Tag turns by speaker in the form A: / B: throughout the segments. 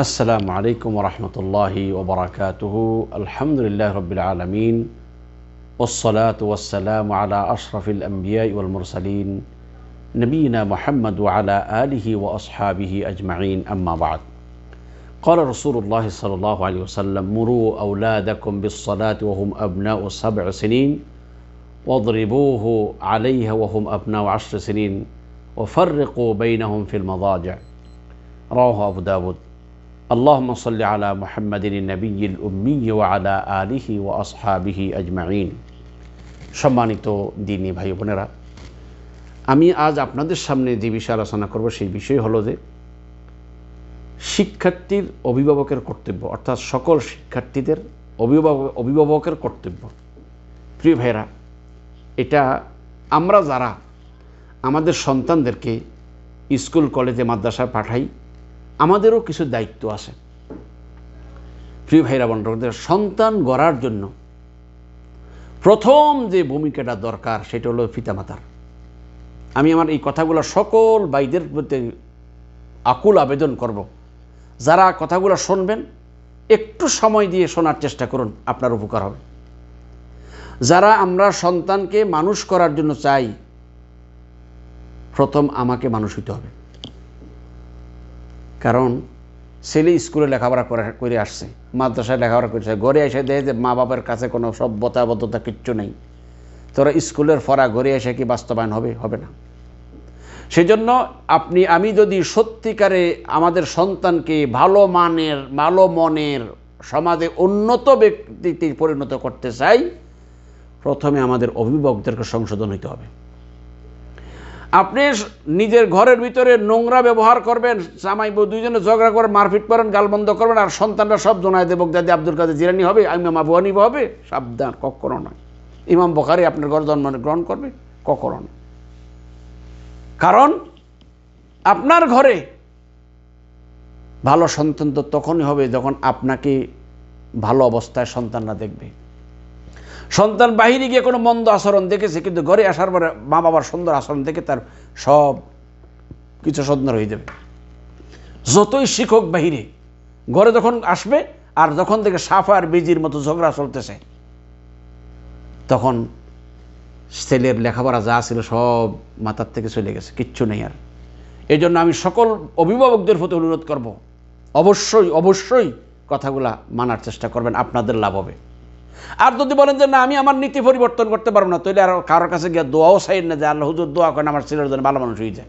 A: السلام عليكم ورحمة الله وبركاته. الحمد لله رب العالمين والصلاة والسلام على أشرف الأنبياء والمرسلين نبينا محمد وعلى آله وأصحابه أجمعين أما بعد. قال رسول الله صلى الله عليه وسلم مروا أولادكم بالصلاة وهم أبناء سبع سنين واضربوه عليها وهم أبناء عشر سنين وفرقوا بينهم في المضاجع. رواه أبو داود. اللهم صل على محمد النبي الأمي وعلى آله وأصحابه أجمعين সম্মানিত দিনী ভাই বোনেরা আমি আজ আপনাদের সামনে যে বিষয়ে আলোচনা করব সেই বিষয় হলো যে শিক্ষার্থীর অভিভাবকের কর্তব্য অর্থাৎ সকল শিক্ষার্থীদের অভিভাবক অভিভাবকের কর্তব্য প্রিয় ভাইরা এটা আমরা যারা আমাদের সন্তানদেরকে স্কুল কলেজে মাদ্রাসায় পাঠাই আমাদেরও কিছু দায়িত্ব আছে। প্রিয় ভাইরা বন্ধুদের সন্তান গড়ার জন্য প্রথম যে ভূমিকাটা দরকার, সেটা হলো পিতামাতার। আমি আমার এই কথাগুলো সকল বাইদের প্রতি আকুল আবেদন করব। যারা কথাগুলো শুনবেন, একটু সময় দিয়ে শোনার চেষ্টা করুন, আপনার উপকার হবে। যারা আমরা সন্তানকে মানুষ করার জন্য চাই, প্রথম আমাকে মানুষ হইতে হবে। কারণ ছেলে স্কুলে লেখাপড়া করে করে আসছে, মাদ্রাসায় লেখাপড়া করছে, ঘরে এসে দেয় যে মা বাবার কাছে কোনো সভ্যতাবদ্ধতা কিচ্ছু নেই। তোরা স্কুলের ফরা, ঘরে এসে কি বাস্তবায়ন হবে? হবে না। সেজন্য আপনি, আমি যদি সত্যিকারে আমাদের সন্তানকে ভালো মানের, ভালো মনের সমাজে উন্নত ব্যক্তিতে পরিণত করতে চাই, প্রথমে আমাদের অভিভাবকদেরকে সংশোধন হইতে হবে। আপনি নিজের ঘরের ভিতরে নোংরা ব্যবহার করবেন, জামাই বউ দুইজনে ঝগড়া করে মারপিট করেন গালবন্ধ করবেন, আর সন্তানরা সব জনায় দেবক দাদি আব্দুল কাদের জিরানি হবে ইমাম আবু হানিফ হবে, সাবধান, কখনো নয়। ইমাম বখারি আপনার ঘর জন্ম গ্রহণ করবে, কখনো না কারণ আপনার ঘরে ভালো সন্তান তো তখনই হবে যখন আপনাকে ভালো অবস্থায় সন্তানরা দেখবে। সন্তান বাহিরে গিয়ে কোনো মন্দ আচরণ দেখেছে, কিন্তু ঘরে আসার পরে মা বাবার সুন্দর আচরণ দেখে তার সব কিছু সুন্দর হয়ে যাবে। যতই শিক্ষক বাহিরে ঘরে যখন আসবে আর যখন থেকে সাফা আর বেজির মতো ঝগড়া চলতেছে, তখন ছেলের লেখাপড়া যা ছিল সব মাথার থেকে চলে গেছে, কিচ্ছু নেই আর। এই জন্য আমি সকল অভিভাবকদের প্রতি অনুরোধ করব, অবশ্যই অবশ্যই কথাগুলা মানার চেষ্টা করবেন, আপনাদের লাভ হবে। আর যদি বলেন যে, না, আমি আমার নীতি পরিবর্তন করতে পারব না, তাহলে আর কারোর কাছে গিয়ে দোয়াও সাইড না যে আল্লাহ হুজুর দোয়া করেন, আমার ছেলের জন্য ভালো মানুষ হয়ে যায়।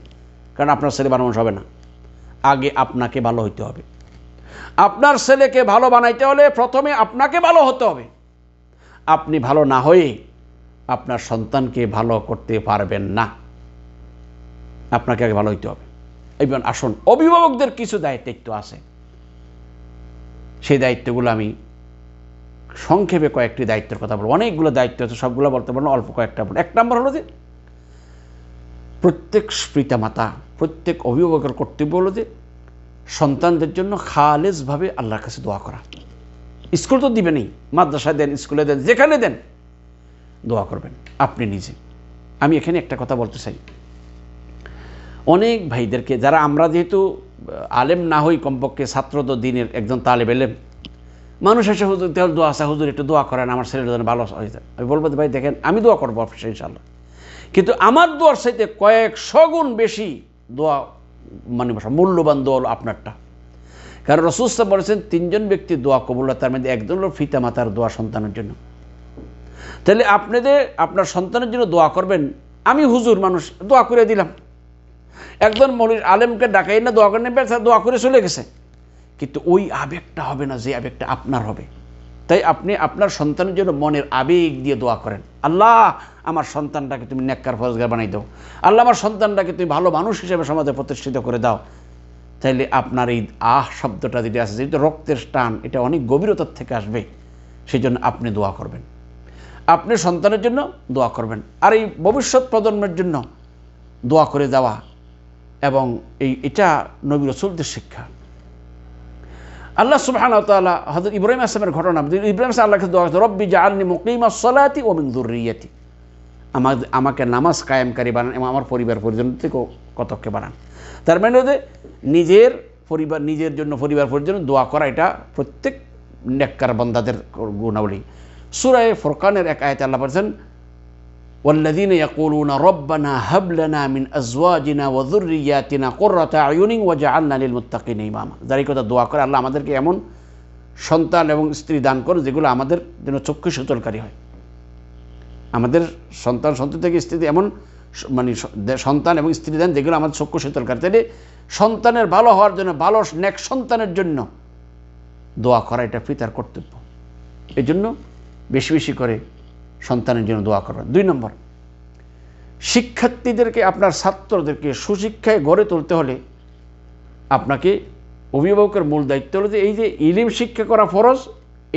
A: কারণ আপনার ছেলে ভালো মানুষ হবে না। আগে আপনাকে ভালো হইতে হবে। আপনার ছেলেকে ভালো বানাইতে হলে প্রথমে আপনাকে ভালো হতে হবে। আপনি ভালো না হয়ে আপনার সন্তানকে ভালো করতে পারবেন না। আপনাকে আগে ভালো হইতে হবে। এইবার আসুন, অভিভাবকদের কিছু দায়িত্ব আছে। সেই দায়িত্বগুলো আমি সংক্ষেপে কয়েকটি দায়িত্বের কথা বলব। অনেকগুলো দায়িত্ব আছে, সবগুলো বলতে পারব অল্প কয়েকটা বলব। এক নম্বর হলো যে, প্রত্যেক পিতামাতা, প্রত্যেক অভিভাবকের কর্তব্য হলো যে, সন্তানদের জন্য খালেজভাবে আল্লাহর কাছে দোয়া করা। স্কুল তো দিবেনই, মাদ্রাসায় দেন, স্কুলে দেন, যেখানে দেন, দোয়া করবেন, আপনি নিজে। আমি এখানে একটা কথা বলতে চাই। অনেক ভাইদেরকে, যারা আমরা যেহেতু আলেম না হই কমপক্ষে, ছাত্র তো দিনের একজন তালেব এলেম মানুষ এসে হুজুর দেওয়াল দোয়া আছে, হুজুর একটু দোয়া করেন, আমার ছেলের জন্য ভালো হয়ে যায়। আমি বলব ভাই, দেখেন, আমি দোয়া করব অফিসে ইনশাল্লাহ কিন্তু আমার দোয়ার সাথে কয়েক শগুণ বেশি দোয়া মানে মূল্যবান দোয়া হলো আপনারটা। কারণ রসুস্তা বলেছেন, তিনজন ব্যক্তি দোয়া কবুল তার মধ্যে একজন হলো ফিতা মাতার দোয়া সন্তানের জন্য। তাহলে আপনাদের আপনার সন্তানের জন্য দোয়া করবেন, আমি হুজুর মানুষ, দোয়া করে দিলাম। একজন মলির আলেমকে ডাকাই না দোয়া করে দোয়া করে চলে গেছে। কিন্তু ওই আবেগটা হবে না যে আবেগটা আপনার হবে। তাই আপনি আপনার সন্তানের জন্য মনের আবেগ দিয়ে দোয়া করেন। আল্লাহ, আমার সন্তানটাকে তুমি নেককার ফরজগার বানাই দাও। আল্লাহ, আমার সন্তানটাকে তুমি ভালো মানুষ হিসেবে সমাজে প্রতিষ্ঠিত করে দাও। তাইলে আপনার এই আহ শব্দটা যেটা আছে, যেহেতু রক্তের টান, এটা অনেক গভীরতার থেকে আসবে। সেই জন্য আপনি দোয়া করবেন। আপনি সন্তানের জন্য দোয়া করবেন। আর এই ভবিষ্যৎ প্রজন্মের জন্য দোয়া করে দেওয়া এবং এই, এটা নবী রসুলদের শিক্ষা। আল্লাহ সুবহান তাআলা হযরত ইব্রাহিম আসলামের ঘটনা ইব্রাহিম আসলাম আল্লাহকে দোয়া রব্বি জাআলনি মুকিমা সলাতি ও মিন যুররিয়াতি। আমাকে নামাজ কায়েমকারী বানান এবং আমার পরিবার পরিজন থেকেও কতককে বানান। তার মানে হচ্ছে নিজের পরিবার, নিজের জন্য পরিবার জন্য দোয়া করা, এটা প্রত্যেক নেককার বন্দাদের গুণাবলী। সুরায় ফোরকানের এক আয়তে আল্লাহ বলছেন والذين يقولون ربنا هب لنا من ازواجنا وذرياتنا قرة اعين وجعلنا للمتقين اماما যারই কথা দোয়া করে আল্লাহ আমাদেরকে এমন সন্তান এবং স্ত্রী দান করো যেগুলো আমাদের জন্য চক্ষু শীতলকারী হয় আমাদের সন্তান সন্ততি থেকে স্ত্রী এমন স- মানে স- দে- সন্তান এবং স্ত্রী দেন যেগুলো আমাদের চক্ষু শীতলকারী তাহলে সন্তানের ভালো হওয়ার জন্য ভালো নেক সন্তানের জন্য দোয়া করা এটা পিতার কর্তব্য এই জন্য বেশি বেশি করে সন্তানের জন্য দোয়া করবেন দুই নম্বর, শিক্ষার্থীদেরকে, আপনার ছাত্রদেরকে সুশিক্ষায় গড়ে তুলতে হলে আপনাকে অভিভাবকের মূল দায়িত্ব হলো যে এই যে ইলিম শিক্ষা করা ফরজ,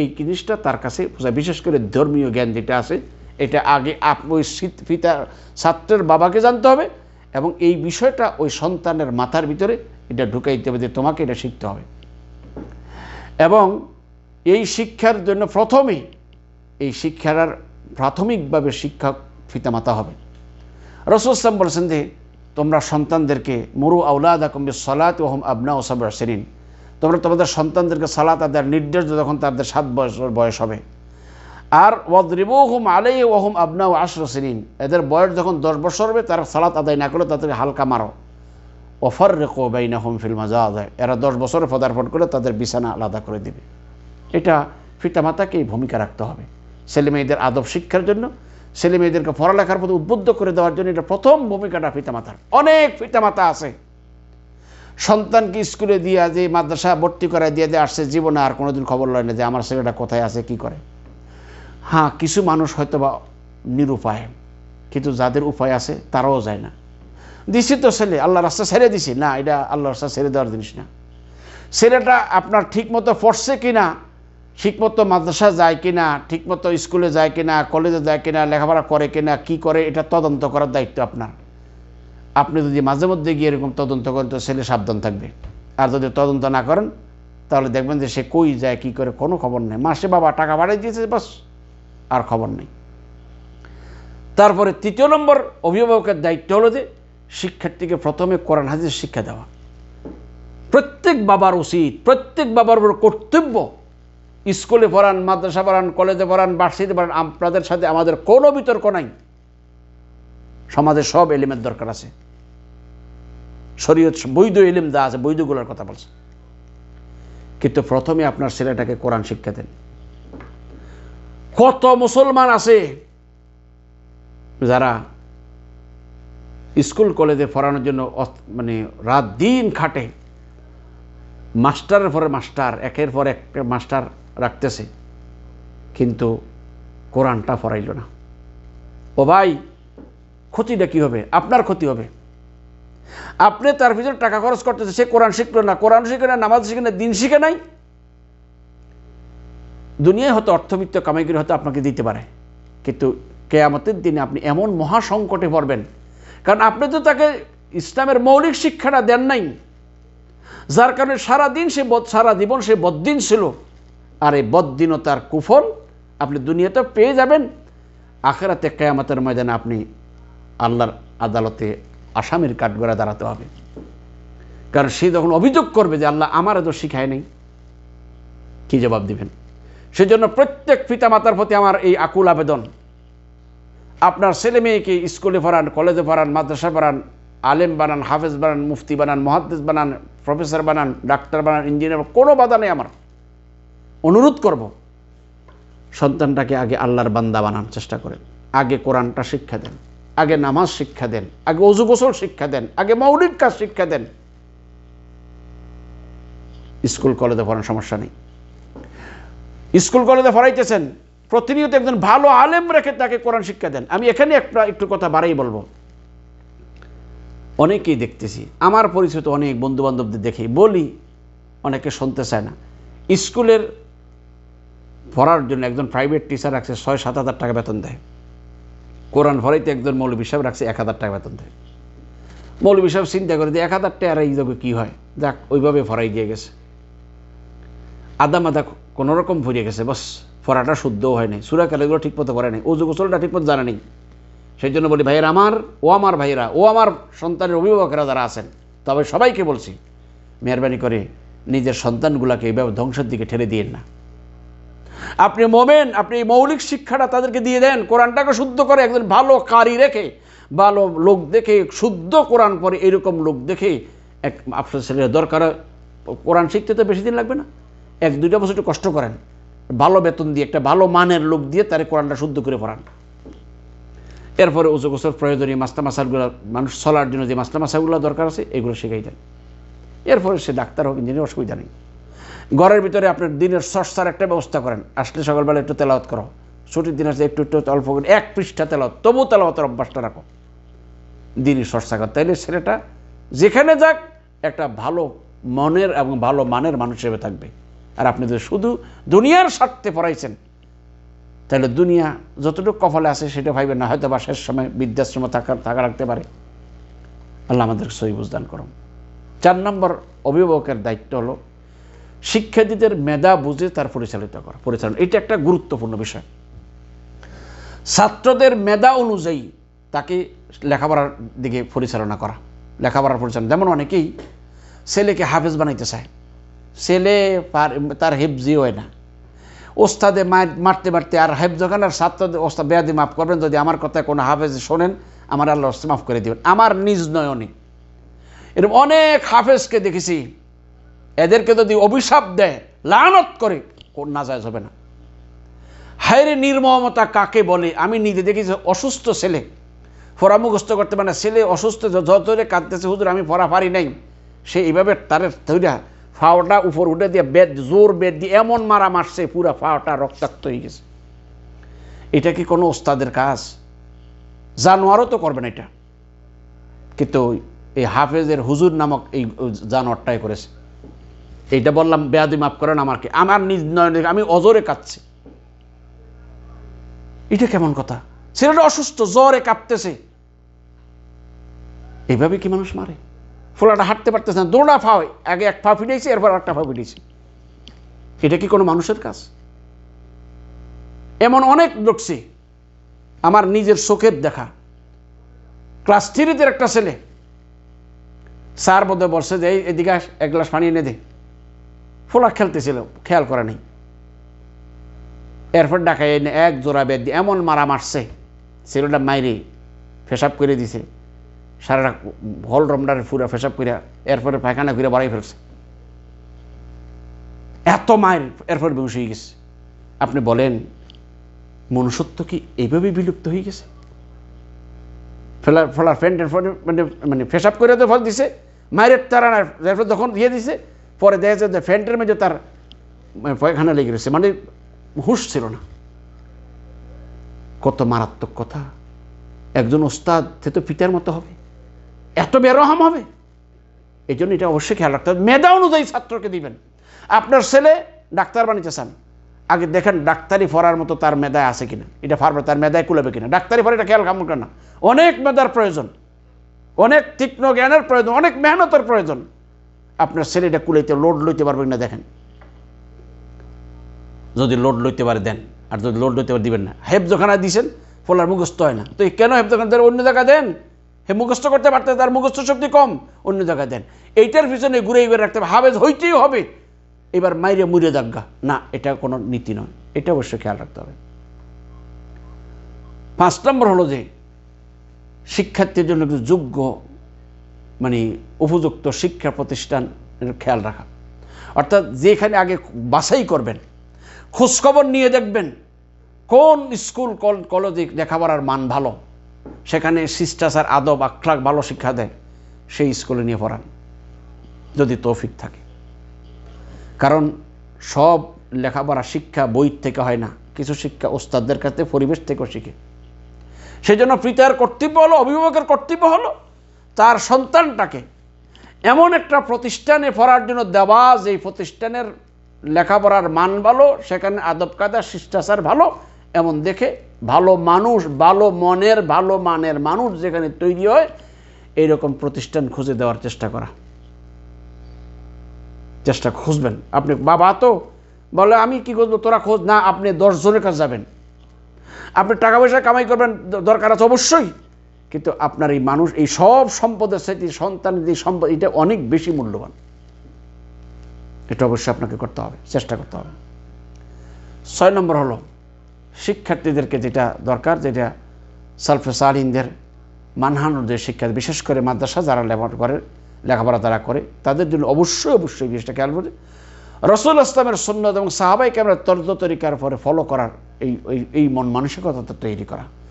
A: এই জিনিসটা তার কাছে। বিশেষ করে ধর্মীয় জ্ঞান যেটা আছে, এটা আগে আপ, ওই পিতা, ছাত্রের বাবাকে জানতে হবে এবং এই বিষয়টা ওই সন্তানের মাথার ভিতরে এটা ঢুকাই দিতে হবে যে তোমাকে এটা শিখতে হবে এবং এই শিক্ষার জন্য প্রথমেই এই শিক্ষার প্রাথমিকভাবে শিক্ষক পিতামাতা হবে। রসুলাম বলেছেন যে, তোমরা সন্তানদেরকে মরু আউলাদ আকম্বি সলাত ওহম আবনা ওসব সেরিন। তোমরা তোমাদের সন্তানদেরকে সালাত আদার নির্দেশ যখন তাদের সাত বছর বয়স হবে। আর ওয়াদরিবু হুম আলাই ওহম আবনা ও আশর সেরিন। এদের বয়স যখন দশ বছর হবে, তারা সালাত আদায় না করলে তাদেরকে হালকা মারো। অফার রেখো বাইনা হোম ফিল মাজা আদায় এরা দশ বছরে পদার্পণ করে তাদের বিছানা আলাদা করে দিবে। এটা পিতামাতাকে এই ভূমিকা রাখতে হবে। ছেলে মেয়েদের আদব শিক্ষার জন্য, ছেলে মেয়েদেরকে পড়ালেখার প্রতি উদ্বুদ্ধ করে দেওয়ার জন্য এটা প্রথম ভূমিকাটা পিতামাতার। অনেক পিতামাতা আছে। সন্তানকে স্কুলে দিয়া যে, মাদ্রাসা ভর্তি করায় দিয়ে দিয়ে আসছে, জীবনে আর কোনোদিন খবর লয় না যে, আমার ছেলেটা কোথায় আছে, কি করে? হ্যাঁ কিছু মানুষ হয়তো বা নিরুপায়, কিন্তু যাদের উপায় আছে তারাও যায় না। দিছি তো ছেলে, আল্লাহ রাস্তা ছেড়ে দিছি। না, এটা আল্লাহ রাস্তা ছেড়ে দেওয়ার জিনিস না। ছেলেটা আপনার ঠিকমতো পড়ছে কিনা ঠিকমতো মাদ্রাসা যায় কিনা, ঠিকমতো স্কুলে যায় কিনা, কলেজে যায় কিনা, লেখাপড়া করে কিনা, কি করে, এটা তদন্ত করার দায়িত্ব আপনার। আপনি যদি মাঝে মধ্যে গিয়ে এরকম তদন্ত করেন, তো ছেলে সাবধান থাকবে। আর যদি তদন্ত না করেন, তাহলে দেখবেন যে সে কই যায়, কি করে, কোনো খবর নেই। মাসে বাবা টাকা বাড়িয়ে দিয়েছে, বাস, আর খবর নেই। তারপরে তৃতীয় নম্বর অভিভাবকের দায়িত্ব হলো যে, শিক্ষার্থীকে প্রথমে কোরআন হাজির শিক্ষা দেওয়া। প্রত্যেক বাবার উচিত, প্রত্যেক বাবার কর্তব্য স্কুলে পড়ান, মাদ্রাসা পড়ান, কলেজে পড়ান বার্ষিকতে পড়ান, আপনাদের সাথে আমাদের কোনো বিতর্ক নাই। সমাজে সব এলিমের দরকার আছে। শরীয়ত, বৈধ এলিম দা আছে, বৈধগুলোর কথা বলছে। কিন্তু প্রথমে আপনার ছেলেটাকে কোরআন শিক্ষা দেন। কত মুসলমান আছে যারা স্কুল, কলেজে পড়ানোর জন্য মানে রাত দিন খাটে। মাস্টারের পরে মাস্টার, একের পর এক মাস্টার রাখতেছে। কিন্তু কোরআনটা পড়াইল না। ও ভাই, ক্ষতিটা কী হবে? আপনার ক্ষতি হবে। আপনি তার ভিতরে টাকা খরচ করতেছে, সে কোরআন শিখলো না। কোরআন শিখে না নামাজ শিখে না দিন শিখে নাই। দুনিয়ায় হয়তো অর্থবিত্ত কামাই করে হয়তো আপনাকে দিতে পারে। কিন্তু কেয়ামতের দিনে আপনি এমন মহা সংকটে পড়বেন। কারণ আপনি তো তাকে ইসলামের মৌলিক শিক্ষাটা দেন নাই। যার কারণে সারাদিন সে সারা জীবন সে বদ্দিন ছিল। আর এই বদ্দিনতার কুফল আপনি দুনিয়াতে পেয়ে যাবেন। আখেরাতে কেয়ামতের ময়দানে আপনি আল্লাহর আদালতে আসামির কাঠগড়া দাঁড়াতে হবে। কারণ সে যখন অভিযোগ করবে যে আল্লাহ আমার এত শিখায় নেই, কি জবাব দিবেন? সেজন্য প্রত্যেক পিতামাতার প্রতি আমার এই আকুল আবেদন। আপনার ছেলে মেয়েকে স্কুলে পড়ান, কলেজে পড়ান মাদ্রাসা পড়ান, আলেম বানান, হাফেজ বানান, মুফতি বানান, মহাদ্দেশ বানান, প্রফেসর বানান, ডাক্তার বানান, ইঞ্জিনিয়ার কোনো বাধা নেই আমার। অনুরোধ করব, সন্তানটাকে আগে আল্লাহর বান্দা বানান চেষ্টা করেন। আগে কোরআনটা শিক্ষা দেন, আগে নামাজ শিক্ষা দেন, আগে অজু গোসল শিক্ষা দেন, আগে মৌলিক কাজ শিক্ষা দেন। স্কুল কলেজে পড়ার সমস্যা নেই। স্কুল কলেজে পড়াইতেছেন, প্রতিনিয়ত একজন ভালো আলেম রেখে তাকে কোরআন শিক্ষা দেন। আমি এখানে একটা একটু কথা বাড়াই বলব। অনেকেই দেখতেছি, আমার পরিচিত অনেক বন্ধু বান্ধবদের দেখি বলি, অনেকে শুনতে চায় না। স্কুলের পড়ার জন্য একজন প্রাইভেট টিচার রাখছে ছয়, সাত হাজার টাকা বেতন দেয়। কোরআন ভরাইতে একজন মৌলবী সাহেব রাখছে এক হাজার টাকা বেতন দেয়। মৌলবী সাহেব চিন্তা করে যে এক হাজার টাকা এই যাবে কী হয়? যাক, ওইভাবে ভরাই দিয়ে গেছে। আদা মাদা কোনোরকম ভরিয়ে গেছে, বাস। ফরাটা শুদ্ধও হয় নাই। সুরা কালেগুলো ঠিক মতো করে নাই। গোসলটা ঠিক মতো জানা নেই। সেই জন্য বলি, ভাইয়েরা আমার, ও আমার ভাইয়েরা, ও আমার সন্তানের অভিভাবকেরা যারা আছেন, তবে সবাইকে বলছি, মেহরবানি করে নিজের সন্তানগুলোকে এইভাবে ধ্বংসের দিকে ঠেলে দিয়েন না। আপনি মোমেন, আপনি এই মৌলিক শিক্ষাটা তাদেরকে দিয়ে দেন, কোরআনটাকে শুদ্ধ করে একজন ভালো কারি রেখে, ভালো লোক দেখে, শুদ্ধ কোরআন পরে এরকম লোক দেখে এক আপনার ছেলের দরকার কোরআন শিখতে তো বেশি দিন লাগবে না। এক, দুইটা বছর একটু কষ্ট করেন। ভালো বেতন দিয়ে, একটা ভালো মানের লোক দিয়ে তারে কোরআনটা শুদ্ধ করে পড়ান। এরপরে উঁচু গোসর প্রয়োজনীয় মাস্তা মাসালগুলো মানুষ চলার জন্য যে মাস্তা মাসাগুলো দরকার আছে, এগুলো শিখাই দেন। এরপরে সে ডাক্তার হোক, ইঞ্জিনিয়ার অসুবিধা নেই। ঘরের ভিতরে আপনার দিনের সস্তার একটা ব্যবস্থা করেন। আসলে সকালবেলা একটু তেলাওয়াত করো। ছুটির দিন আসলে একটু একটু অল্প করে, এক পৃষ্ঠা তেলাওয়াত। তবু তেলাওয়াতের অভ্যাসটা রাখো। দিনই সস্তা কর তাইলে ছেলেটা যেখানে যাক একটা ভালো মনের এবং ভালো মানের মানুষ হিসেবে থাকবে। আর আপনি যদি শুধু দুনিয়ার স্বার্থে পড়াইছেন তাহলে দুনিয়া যতটুকু কপালে আছে সেটা ভাইবেন না। হয়তো বা শেষ সময় বৃদ্ধাশ্রমে থাকা থাকা রাখতে পারে। আল্লাহ আমাদের সহি বুঝদান করুন। চার নম্বর অভিভাবকের দায়িত্ব হলো শিক্ষার্থীদের মেধা বুঝে তার পরিচালিত করা, পরিচালনা। এটা একটা গুরুত্বপূর্ণ বিষয়। ছাত্রদের মেধা অনুযায়ী তাকে লেখাপড়ার দিকে পরিচালনা করা, লেখাপড়ার পরিচালনা। যেমন অনেকেই ছেলেকে হাফেজ বানাইতে চায়। ছেলে তার হেফজি হয় না। ওস্তাদে মার- মারতে মারতে আর হেফ যখন আর ছাত্রদের ওস্তাদ বেয়াদি মাফ করবেন, যদি আমার কথায় কোনো হাফেজ শোনেন, আমার আল্লাহ মাফ করে দিবেন। আমার নিজ নয়নে। এরকম অনেক হাফেজকে দেখেছি এদেরকে যদি অভিশাপ দেয়, লানত করে, কোন নাজায়জ হবে না। হায়রে নির্মমতা কাকে বলে? আমি নিজে দেখেছি অসুস্থ ছেলে। ফোরা মুখস্থ করতে পারে না। ছেলে অসুস্থ যতরে কাঁদতেছে, হুজুর, আমি পড়া পারি নাই। সে এইভাবে তারে তৈরা ফাওটা উপর উঠে দিয়ে বেদ, জোর বেদ দিয়ে এমন মারা মারছে, পুরা ফাওটা রক্তাক্ত হয়ে গেছে। এটা কি কোনো ওস্তাদের কাজ? জানোয়ারও তো করবে না এটা। কিন্তু এই হাফেজের হুজুর নামক এই জানোয়ারটাই করেছে। এইটা বললাম বেয়াদি মাফ করেন আমাকে। আমার নিজ নয়নে আমি অজরে কাঁদছি। এটা কেমন কথা? ছেলেটা অসুস্থ জ্বরে কাঁপতেছে। এইভাবে কি মানুষ মারে? ফোলাটা হাঁটতে পারতেছে না দৌড়া ফাও। আগে এক পা ফিটেছে এরপর একটা পা ফিটেছে এটা কি কোনো মানুষের কাজ? এমন অনেক লোকছে আমার নিজের চোখের দেখা। ক্লাস থ্রিতে একটা ছেলে স্যার বোধহয় বলছে যে "এই, এদিকে এক গ্লাস পানি এনে দে। ফোলা খেলতেছিল, খেয়াল করে নাই। এরপর ডাকায় এনে এক জোড়া বেদ দিয়ে এমন মারা মারছে, ছেলেটা মাইরে ফেসাব করে দিছে। সারা হল রমডারে ফুরা ফেসাব করে এরপরে পায়খানা করে বাড়াই ফেলছে। এত মায়ের এরপর বেউস হয়ে গেছে। আপনি বলেন, মনুষ্যত্ব কি এইভাবেই বিলুপ্ত হয়ে গেছে? ফেলার, ফলার ফলে মানে মানে ফেসাব করে তো ফল দিছে, মায়ের তারা যখন দিয়ে দিছে পরে দেখা যাচ্ছে ফ্যান্টের মধ্যে তার পয়খানা লেগে রয়েছে। মানে হুঁশ ছিল না। কত মারাত্মক কথা। একজন ওস্তাদ, সে তো পিতার মতো হবে। এত বেরহম হবে। এই জন্য এটা অবশ্যই খেয়াল রাখতে হবে। মেধা অনুযায়ী ছাত্রকে দিবেন। আপনার ছেলে ডাক্তার বানিতে চান। আগে দেখেন, ডাক্তারি পড়ার মতো তার মেধায় আছে কিনা। এটা পারবে তার মেধায় কুলাবে কিনা। ডাক্তারি পড়া এটা খেয়াল কামড় না। অনেক মেধার প্রয়োজন। অনেক তীক্ষ্ণ জ্ঞানের প্রয়োজন। অনেক মেহনতের প্রয়োজন। আপনার ছেলেটা কুলাইতে লোড লইতে পারবেন না, দেখেন। যদি লোড লইতে পারে, দেন। আর যদি লোড লইতে পারে, দিবেন না। হেফজখানা দিছেন, ফলার মুখস্থ হয় না। তো কেন হেফজখানা দেন? অন্য জায়গায় দেন। হে মুখস্থ করতে পারতে, তার মুখস্থ শক্তি কম। অন্য জায়গায় দেন। এইটার পিছনে ঘুরে এবার রাখতে হবে। হাবেজ হইতেই হবে। এবার মাইরে মুড়ে দাগা না, এটা কোনো নীতি নয়। এটা অবশ্যই খেয়াল রাখতে হবে। পাঁচ নম্বর হলো যে, শিক্ষার্থীর জন্য একটু যোগ্য মানে উপযুক্ত শিক্ষা প্রতিষ্ঠানের খেয়াল রাখা। অর্থাৎ যেখানে আগে বাছাই করবেন, খোঁজখবর নিয়ে দেখবেন কোন স্কুল, কোন কলেজে লেখাপড়ার মান ভালো, সেখানে শিষ্টাচার, আদব আখলাক ভালো শিক্ষা দেয়, সেই স্কুলে নিয়ে পড়ান, যদি তৌফিক থাকে। কারণ সব লেখাপড়া শিক্ষা বই থেকে হয় না, কিছু শিক্ষা ওস্তাদদের কাছে পরিবেশ থেকেও শিখে। সেই জন্য পিতার কর্তব্য হলো, অভিভাবকের কর্তব্য হলো তার সন্তানটাকে এমন একটা প্রতিষ্ঠানে পড়ার জন্য দেওয়া, যেই প্রতিষ্ঠানের লেখাপড়ার মান ভালো, সেখানে আদব কায়দা, শিষ্টাচার ভালো, এমন দেখে ভালো মানুষ, ভালো মনের, ভালো মানের মানুষ যেখানে তৈরি হয়, এইরকম প্রতিষ্ঠান খুঁজে দেওয়ার চেষ্টা করা। চেষ্টা খুঁজবেন। আপনি বাবা তো বলে, আমি কি করব? তোরা খোঁজ। না, আপনি দশজনের কাছে যাবেন। আপনি টাকা পয়সা কামাই করবেন, দরকার আছে অবশ্যই। কিন্তু আপনার এই মানুষ, এই সব সম্পদের সাথে সন্তানের সম্পদ, এটা অনেক বেশি মূল্যবান। এটা অবশ্যই আপনাকে করতে হবে, চেষ্টা করতে হবে। ছয় নম্বর হলো, শিক্ষার্থীদেরকে যেটা দরকার, যেটা সালফে সালিনদের মানহানোর যে শিক্ষা, বিশেষ করে মাদ্রাসা যারা লেখাপড়া করে, লেখাপড়া তারা করে, তাদের জন্য অবশ্যই অবশ্যই জিনিসটা খেয়াল করে। রসুল ইসলামের সন্ন্যত এবং সাহাবাইকে আমরা তর্জ তরিকার পরে ফলো করার এই- এই মন মানসিকতা তৈরি করা।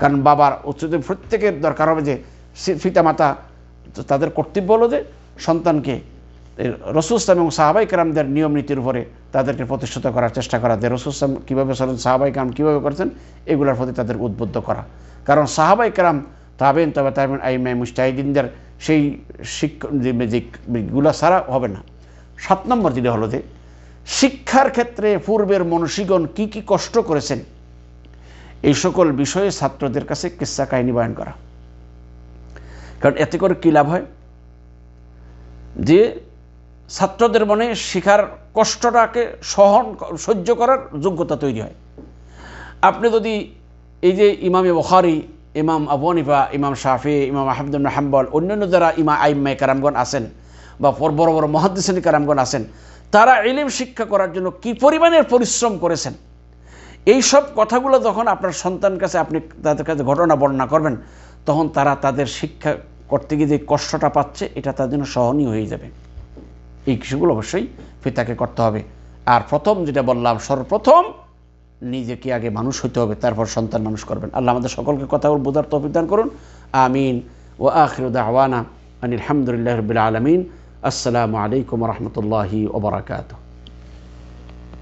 A: কারণ বাবার উচ্চদের প্রত্যেকের দরকার হবে যে পিতা মাতা তাদের কর্তব্য হলো যে সন্তানকে এই রসুল ইসলাম এবং সাহাবাই কালামদের নিয়ম নীতির উপরে তাদেরকে প্রতিষ্ঠিত করার চেষ্টা করা। যে রসুল ইসলাম কীভাবে চলেন সাহাবাই কালাম কীভাবে করেছেন, এগুলোর প্রতি তাদের উদ্বুদ্ধ করা। কারণ সাহাবাই কালাম তাবেন তবে তাবেন আইমাই মুস্তাহিদিনদের সেই শিক্ষা যেগুলো ছাড়া হবে না। সাত নম্বর যেটা হলো যে শিক্ষার ক্ষেত্রে পূর্বের মনসীগণ কি কি কষ্ট করেছেন এই সকল বিষয়ে ছাত্রদের কাছে কিস্সা কাহিনী বয়ান করা। কারণ এতে করে কী লাভ হয়? যে ছাত্রদের মনে শিখার কষ্টটাকে সহন সহ্য করার যোগ্যতা তৈরি হয়। আপনি যদি এই যে ইমামে বখারি, ইমাম আবু হানিফা, ইমাম শাফি, ইমাম আহমদুল্লাহ হাম্বল, অন্যান্য যারা ইমা আইম্মাই কারামগণ আছেন বা বড় বড় মহাদিসিনী কারামগণ আছেন, তারা ইলিম শিক্ষা করার জন্য কি পরিমাণের পরিশ্রম করেছেন? এই সব কথাগুলো যখন আপনার সন্তান কাছে আপনি তাদের কাছে ঘটনা বর্ণনা করবেন, তখন তারা তাদের শিক্ষা করতে গিয়ে যে কষ্টটা পাচ্ছে, এটা তার জন্য সহনীয় হয়ে যাবে। এই কিছুগুলো অবশ্যই পিতাকে করতে হবে। আর প্রথম যেটা বললাম, সর্বপ্রথম নিজেকে আগে মানুষ হইতে হবে, তারপর সন্তান মানুষ করবেন। আল্লাহ আমাদের সকলকে কথা বোঝার তৌফিক দান করুন। আমিন। ও আখির দাওয়ানা আনিল হামদুলিল্লাহ রবিল আলমিন। আসসালামু আলাইকুম রহমতুল্লাহি ওবরাকাতু